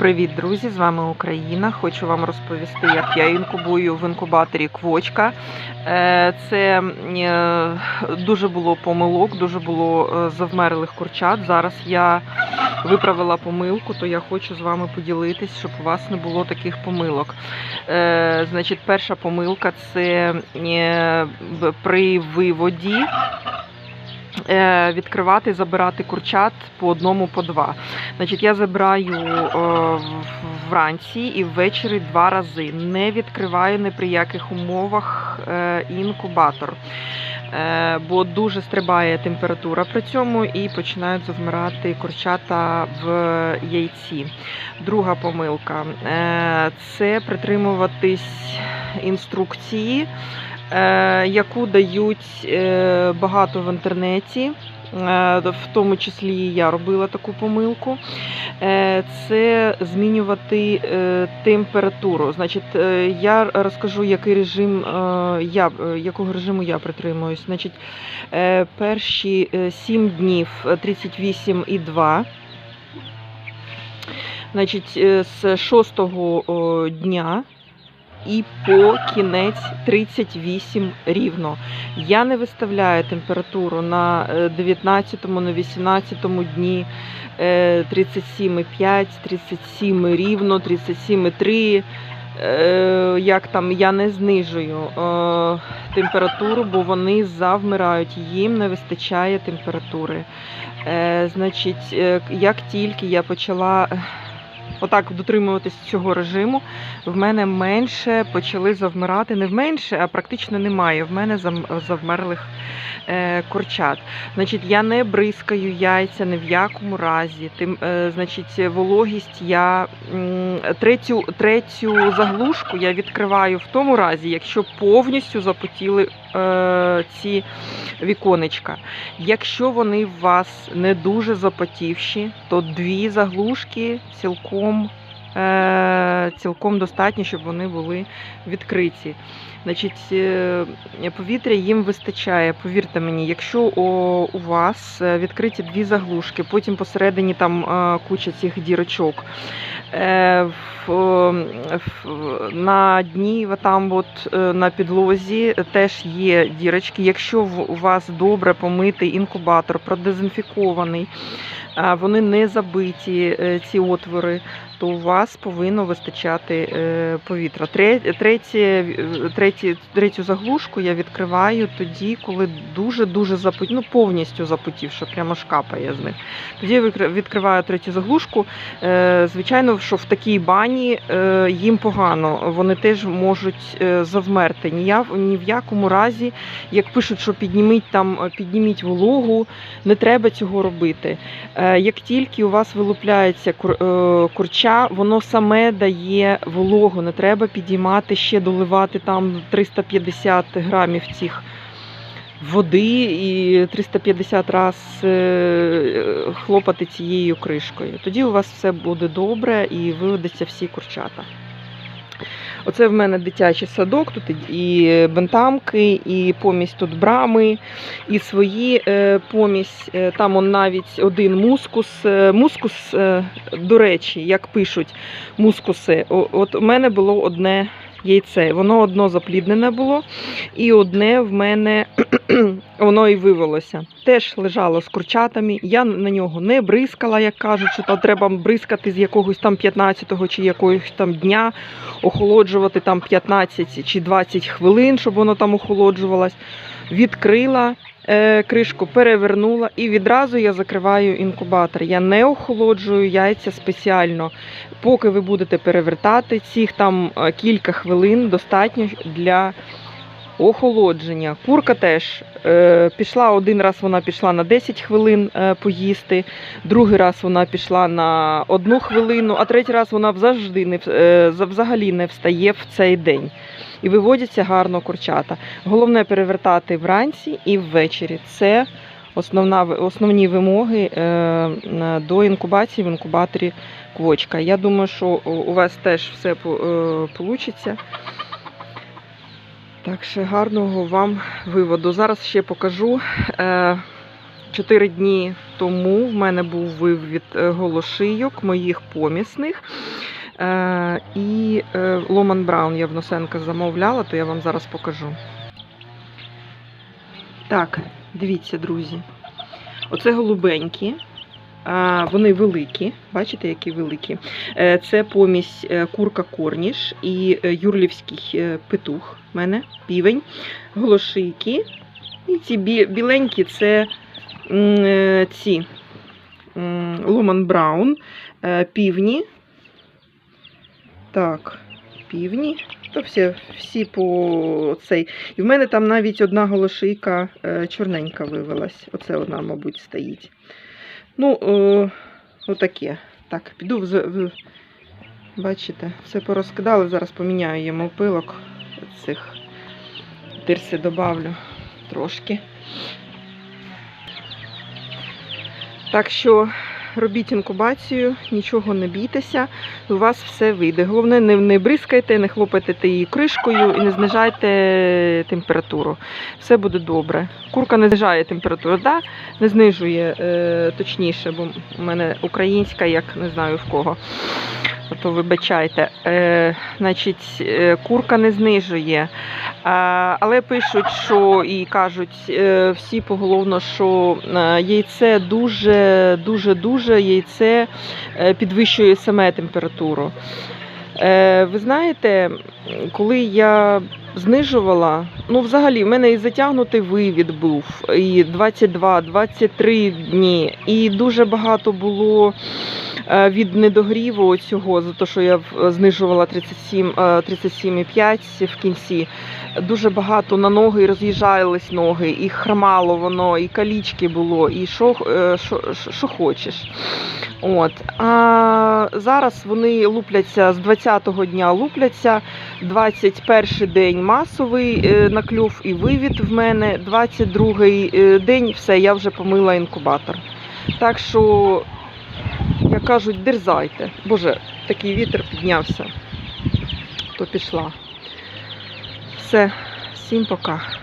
Привіт, друзі! З вами Україна. Хочу вам розповісти, як я інкубую в інкубаторі квочка. Е, Це е, дуже було помилок, дуже було е, завмерлих курчат. Зараз я виправила помилку, то я хочу з вами поділитись, щоб у вас не було таких помилок. Значить, перша помилка це при виводі. Е, Відкривати, забирати курчат по одному, по два. Значить, я забираю е, вранці і ввечері два рази. Не відкриваю ні при яких умовах е, інкубатор. Бо дуже стрибає температура при цьому і починають завмирати курчата в яйці. Друга помилка це притримуватись інструкції, яку дають е, багато в інтернеті. Е, В тому числі і я робила таку помилку. Е, Це змінювати е, температуру. Значить, е, я розкажу, який режим е, я, е, якого режиму я притримуюсь. Значить, е, перші 7 днів е, 38,2. Значить, е, з шостого дня і по кінець 38 рівно. Я не виставляю температуру на е, 19-му, на 18-му дні е, 37,5, 37 рівно, 37,3. Е, Як там я не знижую е, температуру, бо вони завмирають, їм не вистачає температури. Е, Значить, е, як тільки я почала е, отак дотримуватись цього режиму, в мене менше почали завмирати, не в менше, а практично немає. В мене завмерлих е, курчат. Значить, я не бризкаю яйця ні в якому разі. Тим, е, значить, вологість я третю, третю заглушку я відкриваю в тому разі, якщо повністю запотіли е, ці віконечка. Якщо вони у вас не дуже запотівші, то дві заглушки цілком, е, цілком достатньо, щоб вони були відкриті. Значить, е, повітря їм вистачає. Повірте мені, якщо у вас е, відкриті дві заглушки, потім посередині там куча цих дірочок. На дні, там от, на підлозі теж є дірочки. Якщо у вас добре помитий інкубатор, продезінфікований, вони не забиті, е, ці отвори, то у вас повинно вистачати е, повітря. Третє, е, третє, третю заглушку я відкриваю тоді, коли дуже-дуже запотів, ну повністю запотів, що прямо шкапає з них. Тоді я відкриваю третю заглушку. Звичайно, що в такій бані їм погано, вони теж можуть завмерти. Ні, в якому разі, як пишуть, що підніміть там, підніміть вологу, не треба цього робити. Як тільки у вас вилупляється е, курча, воно саме дає вологу. Не треба підіймати ще доливати там 350 грамів цих води і 350 раз е, хлопати цією кришкою. Тоді у вас все буде добре і виведеться всі курчата. Оце в мене дитячий садок, тут і бентамки, і помість тут брами, і свої е, помість. Е, Там он навіть один мускус. Е, Мускус, до речі, як пишуть мускуси, от у мене було одне яйце. Воно одно запліднене було, і одне в мене воно і вивелося. Теж лежало з курчатами. Я на нього не бризкала, як кажуть, що то треба бризкати з якогось там 15-го чи якогось там дня, охолоджувати там 15 чи 20 хвилин, щоб воно там охолоджувалось. Відкрила е, кришку, перевернула і відразу я закриваю інкубатор. Я не охолоджую яйця спеціально. Поки ви будете перевертати, цих там е, кілька хвилин достатньо для охолодження. Курка теж е, пішла один раз, вона пішла на 10 хвилин е, поїсти, другий раз вона пішла на одну хвилину, а третій раз вона завжди не е, взагалі не встає в цей день. І виводяться гарно курчата. Головне перевертати вранці і ввечері. Це основна, основні вимоги е, до інкубації в інкубаторі квочка. Я думаю, що у- вас теж все вийде. Так що гарного вам виводу. Зараз ще покажу. Е, Чотири дні тому в мене був вивід е, голошийок моїх помісних. Е, і Ломан Браун я в Носенка замовляла, то я вам зараз покажу. Так, дивіться, друзі. Оце голубенькі. Вони великі, бачите, які великі. Е, Це помість е, курка корніш і е, юрлівський петух. в мене півень, голошийки. І ці біленькі це ці м, Ломан Браун, півні. Так, півні. То всі, всі по цей. І в мене там навіть одна голошийка чорненька вивелась. Оце одна, мабуть, стоїть. Ну, е, отаке. Так, піду в, в. Бачите, все порозкидали. Зараз поміняю йому опилок цих тирси добавлю трошки. Так що робіть інкубацію, нічого не бійтеся, у вас все вийде. Головне, не, не бризкайте, не хлопайте її кришкою і не знижайте температуру. Все буде добре. Курка не знижає температуру, да? не знижує е, точніше, бо в мене українська, як не знаю в кого. То вибачайте. Е, значить, е, курка не знижує. А, але пишуть, що і кажуть е, всі поголовно, що е, яйце дуже, дуже, дуже яйце е, підвищує саме температуру. Е, ви знаєте, коли я знижувала, ну взагалі в мене і затягнутий вивід був, і 22-23 дні, і дуже багато було е, від недогріву цього, за те, що я в- знижувала 37, е, 37,5 в кінці. Дуже багато на ноги роз'їжджались ноги, і хромало воно, і калічки було, і що, е, що, що- хочеш. От. А зараз вони лупляться з 20-го дня лупляться, 21 день масовий е, наклюв і вивід в мене, 22-й е, день все, я вже помила інкубатор. Так що, як кажуть, дерзайте. Боже, такий вітер піднявся, то пішла. Все, всім пока.